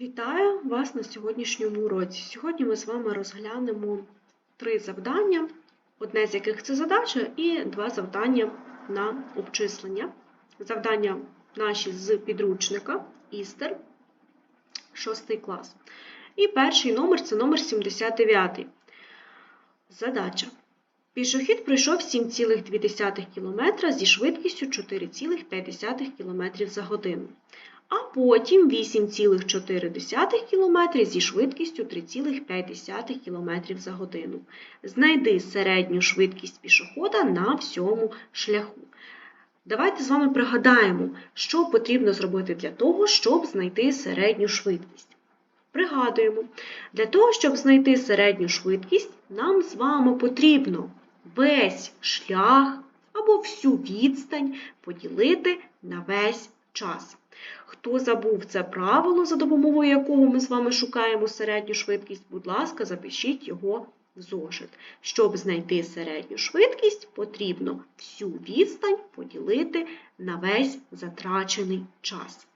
Вітаю вас на сьогоднішньому уроці. Сьогодні ми з вами розглянемо три завдання, одне з яких це задача, і два завдання на обчислення. Завдання наші з підручника Істер, 6 клас. І перший номер це номер 79. Задача. Пішохід пройшов 7,2 км зі швидкістю 4,5 км за годину а потім 8,4 км зі швидкістю 3,5 км за годину. Знайди середню швидкість пішохода на всьому шляху. Давайте з вами пригадаємо, що потрібно зробити для того, щоб знайти середню швидкість. Пригадуємо, для того, щоб знайти середню швидкість, нам з вами потрібно весь шлях або всю відстань поділити на весь час. Хто забув це правило, за допомогою якого ми з вами шукаємо середню швидкість, будь ласка, запишіть його в зошит. Щоб знайти середню швидкість, потрібно всю відстань поділити на весь затрачений час.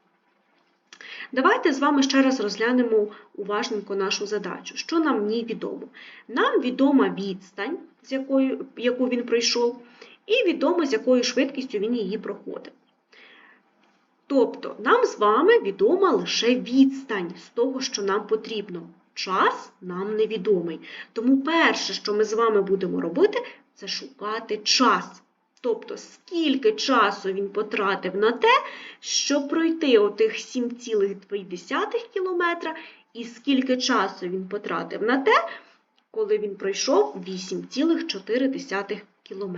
Давайте з вами ще раз розглянемо уважненько нашу задачу. Що нам в ній відомо? Нам відома відстань, з якою, яку він пройшов, і відомо, з якою швидкістю він її проходив. Тобто нам з вами відома лише відстань з того, що нам потрібно. Час нам невідомий. Тому перше, що ми з вами будемо робити, це шукати час. Тобто, скільки часу він потратив на те, щоб пройти отих 7,2 км, і скільки часу він потратив на те, коли він пройшов 8,4 км.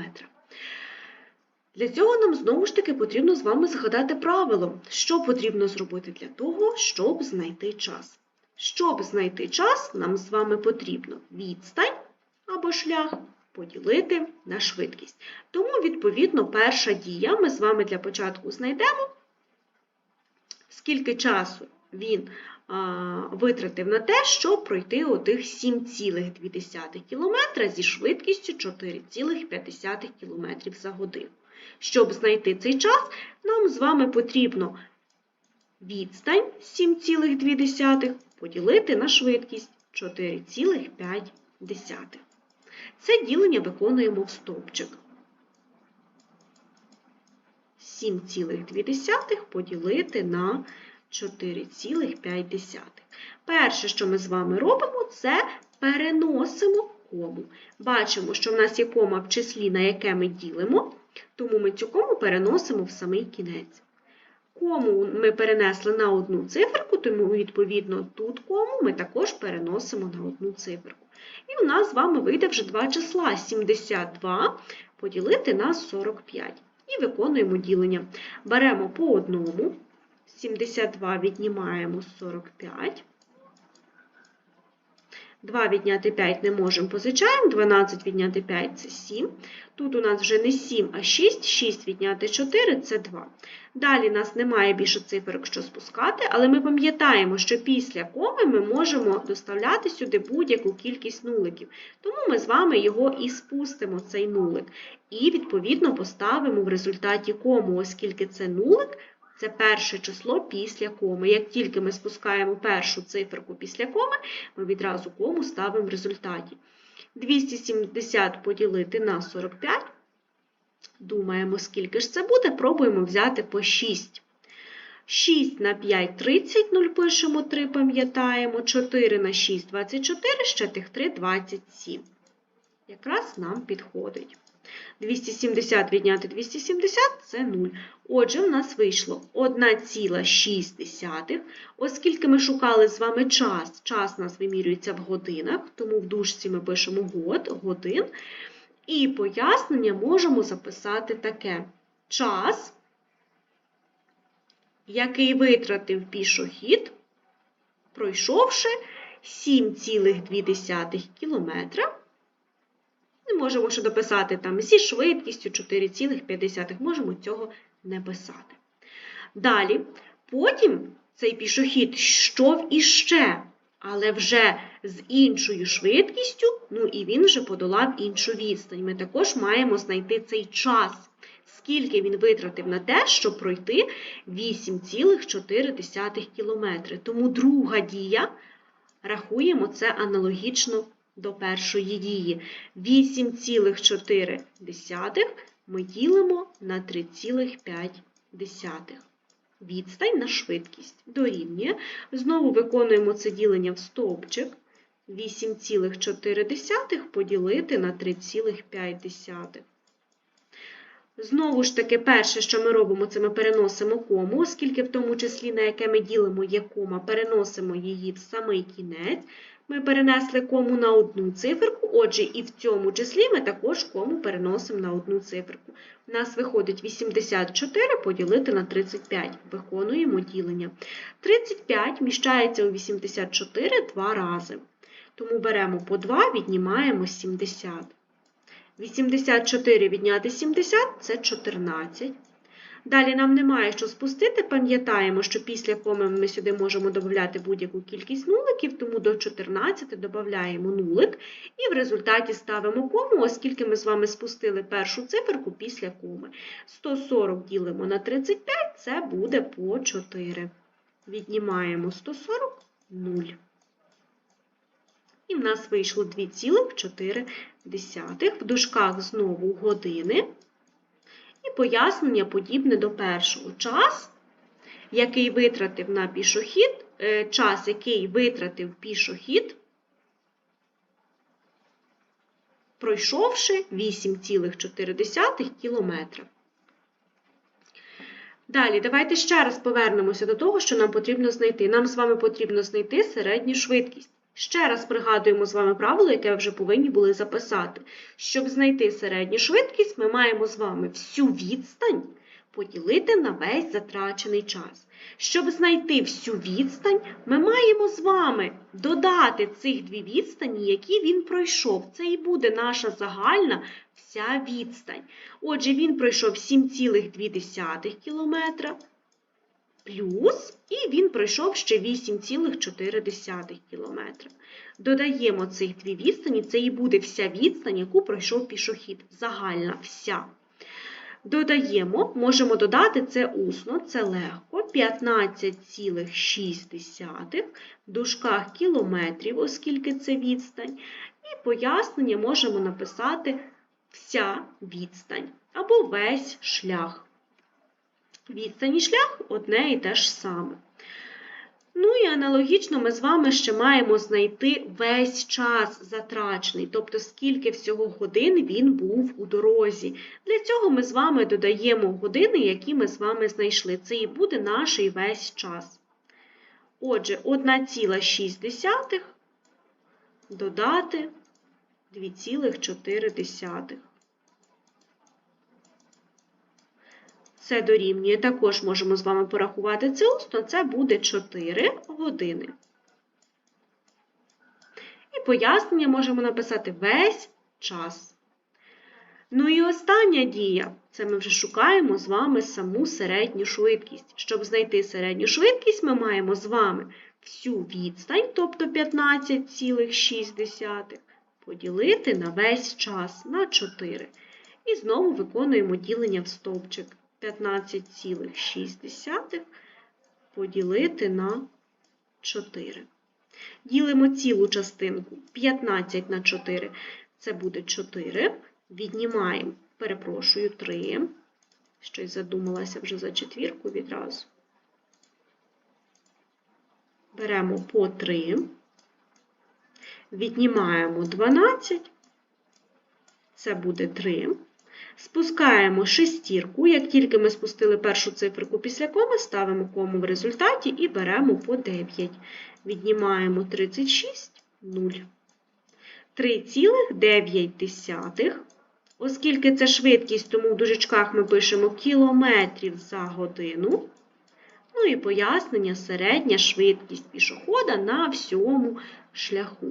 Для цього нам знову ж таки потрібно з вами згадати правило, що потрібно зробити для того, щоб знайти час. Щоб знайти час, нам з вами потрібно відстань або шлях поділити на швидкість. Тому, відповідно, перша дія ми з вами для початку знайдемо, скільки часу він а, витратив на те, щоб пройти отих 7,2 км зі швидкістю 4,5 км за годину. Щоб знайти цей час, нам з вами потрібно відстань 7,2 поділити на швидкість 4,5. Це ділення виконуємо в стовпчик. 7,2 поділити на 4,5. Перше, що ми з вами робимо, це переносимо кому. Бачимо, що в нас є кома в числі, на яке ми ділимо, тому ми цю кому переносимо в самий кінець. Кому ми перенесли на одну циферку, тому, відповідно, тут кому ми також переносимо на одну циферку. І у нас з вами вийде вже два числа 72 поділити на 45. І виконуємо ділення. Беремо по одному, 72 віднімаємо 45. 2 відняти 5 не можемо, позичаємо, 12 відняти 5 це 7. Тут у нас вже не 7, а 6, 6 відняти 4 це 2. Далі у нас немає більше циферок, що спускати, але ми пам'ятаємо, що після коми ми можемо доставляти сюди будь-яку кількість нуликів. Тому ми з вами його і спустимо, цей нулик. І, відповідно, поставимо в результаті кому, оскільки це нулик, це перше число після коми. Як тільки ми спускаємо першу циферку після коми, ми відразу кому ставимо в результаті. 270 поділити на 45. Думаємо, скільки ж це буде, пробуємо взяти по 6. 6 на 5 30, 0 пишемо 3, пам'ятаємо, 4 на 6 24, ще тих 3 27. Якраз нам підходить. 270 відняти 270 це 0. Отже, в нас вийшло 1,6. Оскільки ми шукали з вами час, час у нас вимірюється в годинах, тому в дужці ми пишемо год, годин. І пояснення можемо записати таке: час, який витратив пішохід, пройшовши 7,2 км ми можемо ще дописати там зі швидкістю 4,5, можемо цього не писати. Далі, потім цей пішохід йшов іще, але вже з іншою швидкістю, ну і він вже подолав іншу відстань. Ми також маємо знайти цей час, скільки він витратив на те, щоб пройти 8,4 кілометри. Тому друга дія рахуємо це аналогічно до першої дії. 8,4 ми ділимо на 3,5. Відстань на швидкість дорівнює. Знову виконуємо це ділення в стовпчик. 8,4 поділити на 3,5. Знову ж таки, перше, що ми робимо, це ми переносимо кому, оскільки в тому числі, на яке ми ділимо є кома, переносимо її в самий кінець. Ми перенесли кому на одну циферку, отже, і в цьому числі ми також кому переносимо на одну циферку. У нас виходить 84 поділити на 35. Виконуємо ділення. 35 міщається у 84 два рази. Тому беремо по 2, віднімаємо 70. 84 відняти 70 це 14. Далі нам немає що спустити. Пам'ятаємо, що після коми ми сюди можемо додати будь-яку кількість нуликів, тому до 14 додаємо нулик і в результаті ставимо кому, оскільки ми з вами спустили першу циферку після коми. 140 ділимо на 35, це буде по 4. Віднімаємо 140 0. І в нас вийшло 2,4. В дужках знову години. І пояснення подібне до першого. Час, який витратив на пішохід, е, час, який витратив пішохід, пройшовши 8,4 кілометра. Далі, давайте ще раз повернемося до того, що нам потрібно знайти. Нам з вами потрібно знайти середню швидкість. Ще раз пригадуємо з вами правило, яке ви вже повинні були записати. Щоб знайти середню швидкість, ми маємо з вами всю відстань поділити на весь затрачений час. Щоб знайти всю відстань, ми маємо з вами додати цих дві відстані, які він пройшов. Це і буде наша загальна вся відстань. Отже, він пройшов 7,2 км. Плюс, і він пройшов ще 8,4 км. Додаємо цих дві відстані, це і буде вся відстань, яку пройшов пішохід. Загальна вся. Додаємо, можемо додати це усно, це легко. 15,6 в дужках кілометрів, оскільки це відстань. І пояснення можемо написати вся відстань або весь шлях. Відстань шлях одне і те ж саме. Ну і аналогічно ми з вами ще маємо знайти весь час затрачений, тобто скільки всього годин він був у дорозі. Для цього ми з вами додаємо години, які ми з вами знайшли. Це і буде наш весь час. Отже, 1,6 додати 2,4. Це дорівнює, також можемо з вами порахувати це усно, це буде 4 години. І пояснення можемо написати весь час. Ну і остання дія це ми вже шукаємо з вами саму середню швидкість. Щоб знайти середню швидкість, ми маємо з вами всю відстань, тобто 15,6, поділити на весь час на 4. І знову виконуємо ділення в стовпчик. 15,6 поділити на 4. Ділимо цілу частинку 15 на 4, це буде 4. Віднімаємо, перепрошую, 3. Щось задумалася вже за четвірку відразу. Беремо по 3, віднімаємо 12, це буде 3. Спускаємо шестірку. Як тільки ми спустили першу циферку після коми, ставимо кому в результаті і беремо по 9. Віднімаємо 36, 0. 3,9. Оскільки це швидкість, тому в дужечках ми пишемо кілометрів за годину. Ну і пояснення середня швидкість пішохода на всьому шляху.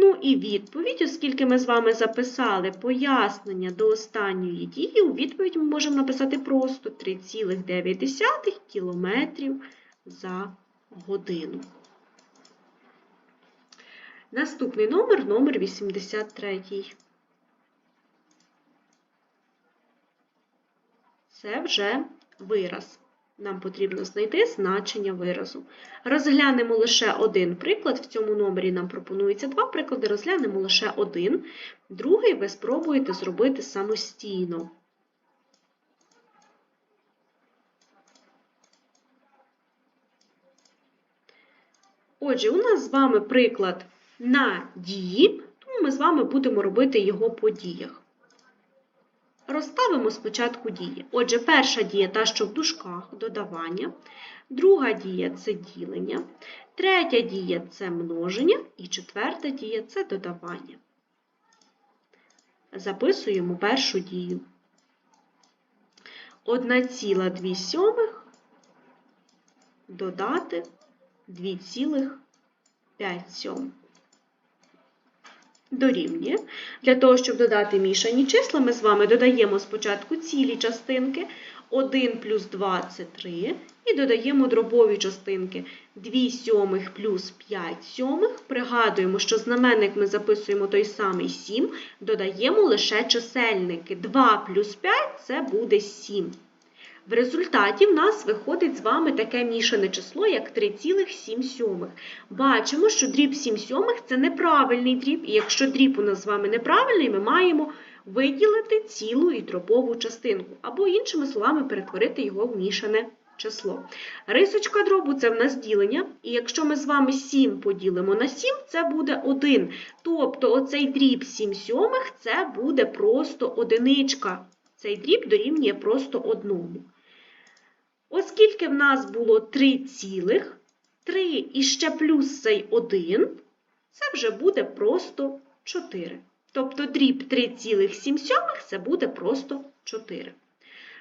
Ну і відповідь, оскільки ми з вами записали пояснення до останньої дії, у відповідь ми можемо написати просто 3,9 км за годину. Наступний номер номер 83. це вже вираз. Нам потрібно знайти значення виразу. Розглянемо лише один приклад. В цьому номері нам пропонується два приклади, розглянемо лише один. Другий ви спробуєте зробити самостійно. Отже, у нас з вами приклад на дії, тому ми з вами будемо робити його по діях. Розставимо спочатку дії. Отже, перша дія та, що в дужках додавання, друга дія це ділення, третя дія це множення, і четверта дія це додавання. Записуємо першу дію. 1,2 сьомих додати 2,5 сьомих. Дорівнює. Для того, щоб додати мішані числа, ми з вами додаємо спочатку цілі частинки. 1 плюс 2 це 3. І додаємо дробові частинки 2 сьомих плюс 5 сьомих. Пригадуємо, що знаменник ми записуємо той самий 7. Додаємо лише чисельники. 2 плюс 5 це буде 7. В результаті в нас виходить з вами таке мішане число, як 3,7 сьомих. Бачимо, що дріб 7 сьомих – це неправильний дріб, і якщо дріб у нас з вами неправильний, ми маємо виділити цілу і дробову частинку, або, іншими словами, перетворити його в мішане число. Рисочка дробу – це в нас ділення, і якщо ми з вами 7 поділимо на 7, це буде 1. Тобто оцей дріб 7 сьомих – це буде просто одиничка. Цей дріб дорівнює просто одному. Оскільки в нас було 3 цілих, 3 і ще плюс цей 1, це вже буде просто 4. Тобто дріб 3,7 це буде просто 4.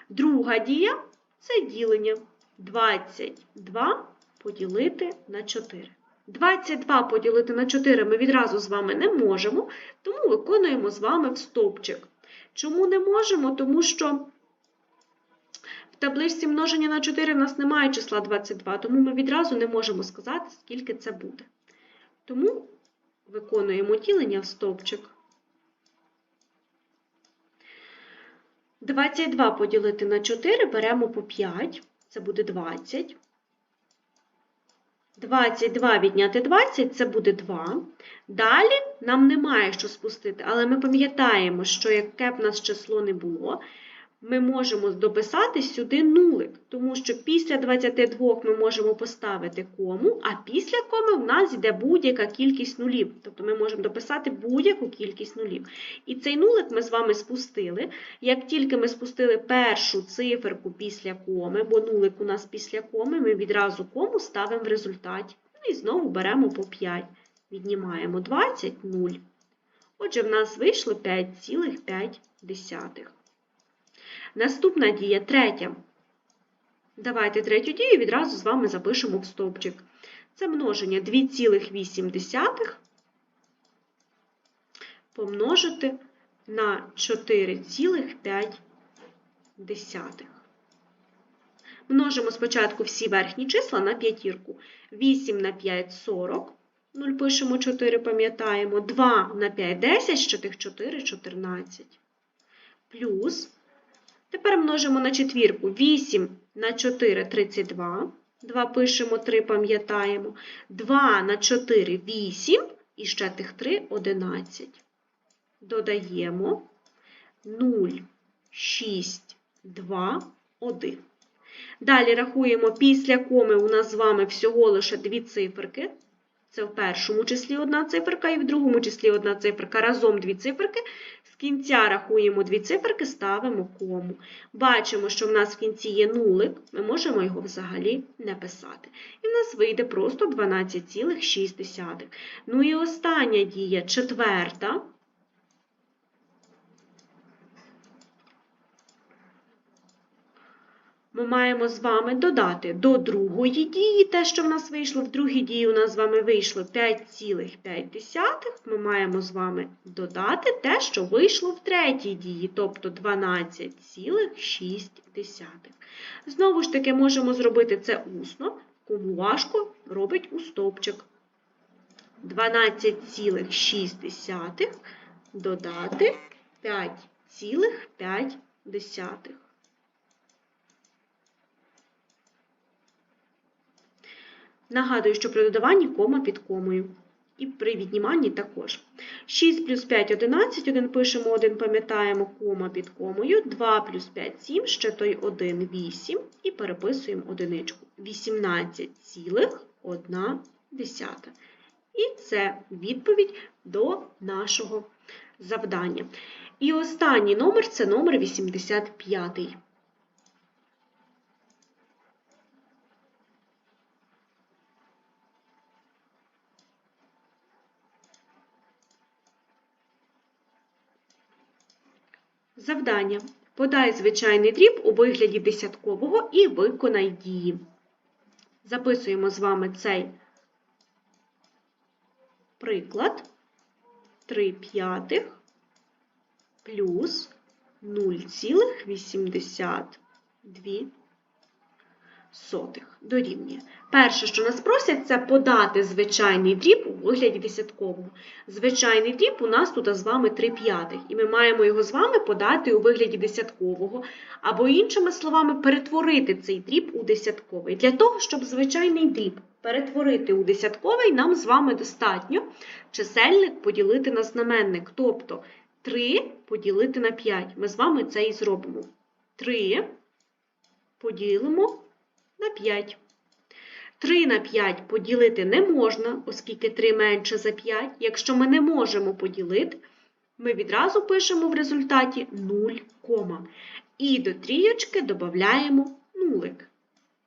Друга дія це ділення 22 поділити на 4. 22 поділити на 4 ми відразу з вами не можемо, тому виконуємо з вами в стовпчик. Чому не можемо? Тому що табличці множення на 4 в нас немає числа 22, тому ми відразу не можемо сказати, скільки це буде. Тому виконуємо ділення в стовпчик. 22 поділити на 4 беремо по 5, це буде 20. 22 відняти 20 це буде 2. Далі нам немає що спустити, але ми пам'ятаємо, що яке б нас число не було, ми можемо дописати сюди нулик, тому що після 22 ми можемо поставити кому, а після коми в нас йде будь-яка кількість нулів. Тобто ми можемо дописати будь-яку кількість нулів. І цей нулик ми з вами спустили. Як тільки ми спустили першу циферку після коми, бо нулик у нас після коми, ми відразу кому ставимо в результаті. Ну і знову беремо по 5. Віднімаємо 20, 0. Отже, в нас вийшло 5,5. Наступна дія третя. Давайте третю дію відразу з вами запишемо в стовпчик. Це множення 2,8 помножити на 4,5. Множимо спочатку всі верхні числа на п'ятірку. 8 на 5 – 40. 0 пишемо 4, пам'ятаємо. 2 на 5 – 10, ще тих 4 – 14. Плюс Тепер множимо на четвірку. 8 на 4 32. 2 пишемо, 3 пам'ятаємо. 2 на 4 8. І ще тих 3 11. Додаємо 0, 6, 2, 1. Далі рахуємо після коми у нас з вами всього лише дві циферки. Це в першому числі одна циферка і в другому числі одна циферка. Разом дві циферки. Кінця рахуємо дві циферки, ставимо кому. Бачимо, що в нас в кінці є нулик, ми можемо його взагалі не писати. І в нас вийде просто 12,6. Ну і остання дія, четверта. Ми маємо з вами додати до другої дії, те, що в нас вийшло, в другій дії у нас з вами вийшло 5,5. Ми маємо з вами додати те, що вийшло в третій дії, тобто 12,6. Знову ж таки, можемо зробити це усно, кому важко робить у стовпчик. 12,6 додати 5,5. Нагадую, що при додаванні кома під комою. І при відніманні також. 6 плюс 5 – 11, 1 пишемо, 1 пам'ятаємо, кома під комою. 2 плюс 5 – 7, ще той 1 – 8. І переписуємо одиничку. 18,1. І це відповідь до нашого завдання. І останній номер – це номер 85. Завдання. Подай звичайний дріб у вигляді десяткового і виконай дії. Записуємо з вами цей приклад. 3 п'ятих плюс 0,82 сотих дорівнює. Перше, що нас просять, це подати звичайний дріб у вигляді десяткового. Звичайний дріб у нас тут з вами 3 п'ятих, і ми маємо його з вами подати у вигляді десяткового, або, іншими словами, перетворити цей дріб у десятковий. Для того, щоб звичайний дріб перетворити у десятковий, нам з вами достатньо чисельник поділити на знаменник, тобто 3 поділити на 5. Ми з вами це і зробимо. 3 поділимо на 5. 3 на 5 поділити не можна, оскільки 3 менше за 5. Якщо ми не можемо поділити, ми відразу пишемо в результаті 0, і до трійочки додаємо нулик.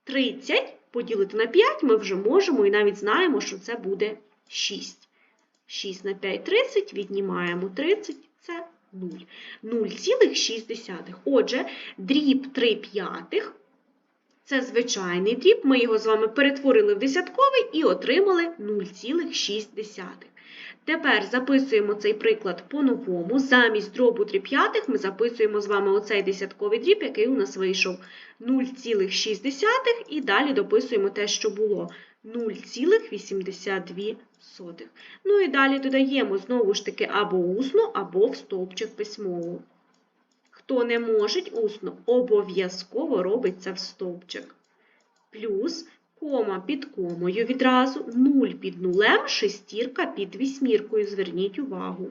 30 поділити на 5 ми вже можемо і навіть знаємо, що це буде 6. 6 на 5 – 30, віднімаємо 30, це 0. 0,6. Отже, дріб 3 п'ятих це звичайний дріб, ми його з вами перетворили в десятковий і отримали 0,6. Тепер записуємо цей приклад по-новому. Замість дробу 3 ми записуємо з вами оцей десятковий дріб, який у нас вийшов 0,6 і далі дописуємо те, що було 0,82. Ну і далі додаємо знову ж таки або усно, або в стовпчик письмово. Хто не може усно, обов'язково робить це в стовпчик. Плюс кома під комою відразу, 0 під нулем, шестірка під вісьміркою. Зверніть увагу.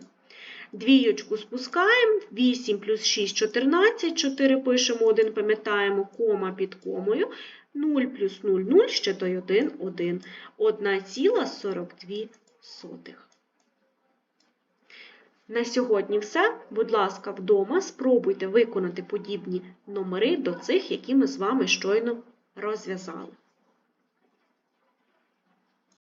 Двієчку спускаємо, 8 плюс 6 – 14, 4 пишемо, 1 пам'ятаємо, кома під комою, 0 плюс 0 – 0, ще той 1 – 1. 1,42. На сьогодні все. Будь ласка, вдома спробуйте виконати подібні номери до цих, які ми з вами щойно розв'язали.